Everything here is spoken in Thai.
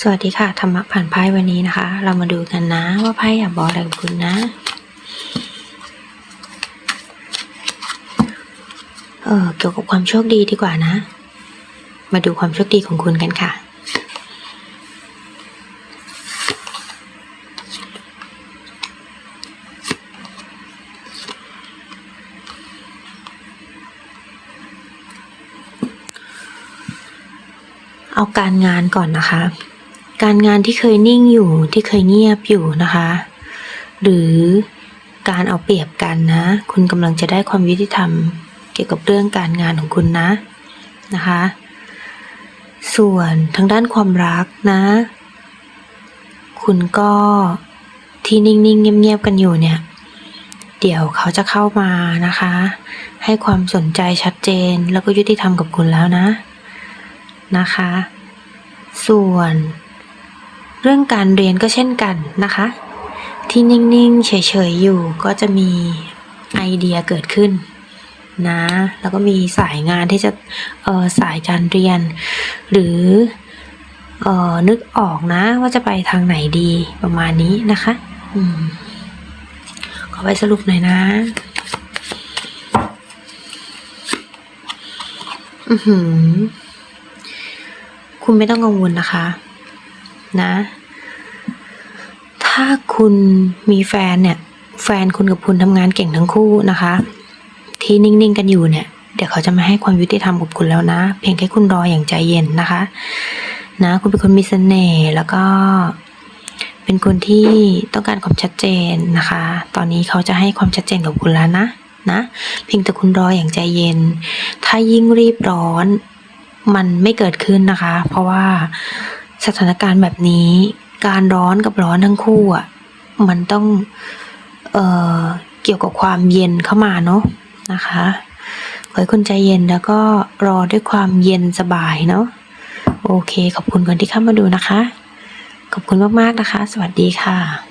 สวัสดีค่ะธรรมะผ่านไพ่วันนี้นะคะ เรามาดูกันนะว่าไพ่อยากบอกอะไรกับคุณนะ เออเกี่ยวกับความโชคดีดีกว่านะ มาดูความโชคดีของคุณกันค่ะเอาการงานก่อนนะคะ การงานที่เคยนิ่งอยู่ที่เคยเงียบอยู่นะคะ หรือการเอาเปรียบกันนะ คุณกำลังจะได้ความยุติธรรม เกี่ยวกับเรื่องการงานของคุณนะนะคะ ส่วนทางด้านความรักนะ คุณก็ที่นิ่งๆเงียบๆกันอยู่เนี่ย เดี๋ยวเขาจะเข้ามานะคะ ให้ความสนใจชัดเจนแล้วก็ยุติธรรมกับคุณแล้วนะนะคะ ส่วน เรื่องการเรียนก็เช่นกันนะคะ ที่นิ่งๆเฉยๆอยู่ก็จะมีไอเดียเกิดขึ้นนะ แล้วก็มีสายงานที่จะออสายการเรียน หรือออนึกออกนะว่าจะไปทางไหนดีประมาณนี้นะคะอืมขอไปสรุปหน่อยนะอือหือคุณไม่ต้องกังวลนะคะ นะ ถ้าคุณมีแฟนเนี่ย แฟนคุณกับคุณทำงานเก่งทั้งคู่นะคะ ที่นิ่งๆกันอยู่เนี่ย เดี๋ยวเขาจะมาให้ความยุติธรรมกับคุณแล้วนะ เพียงแค่คุณรออย่างใจเย็นนะคะ นะ คุณเป็นคนมีเสน่ห์แล้วก็เป็นคนที่ต้องการความชัดเจนนะคะ ตอนนี้เขาจะให้ความชัดเจนกับคุณแล้วนะ นะ เพียงแต่คุณรออย่างใจเย็น ถ้ายิ่งรีบร้อน มันไม่เกิดขึ้นนะคะ เพราะว่า สถานการณ์แบบนี้ การร้อนกับร้อนทั้งคู่อะมันต้องเอ่อเกี่ยวกับความเย็นเข้ามาเนาะนะคะขอให้คุณใจเย็นแล้วก็รอด้วยความเย็นสบายเนาะโอเค ขอบคุณคนที่เข้ามาดูนะคะ ขอบคุณมากๆนะคะ สวัสดีค่ะ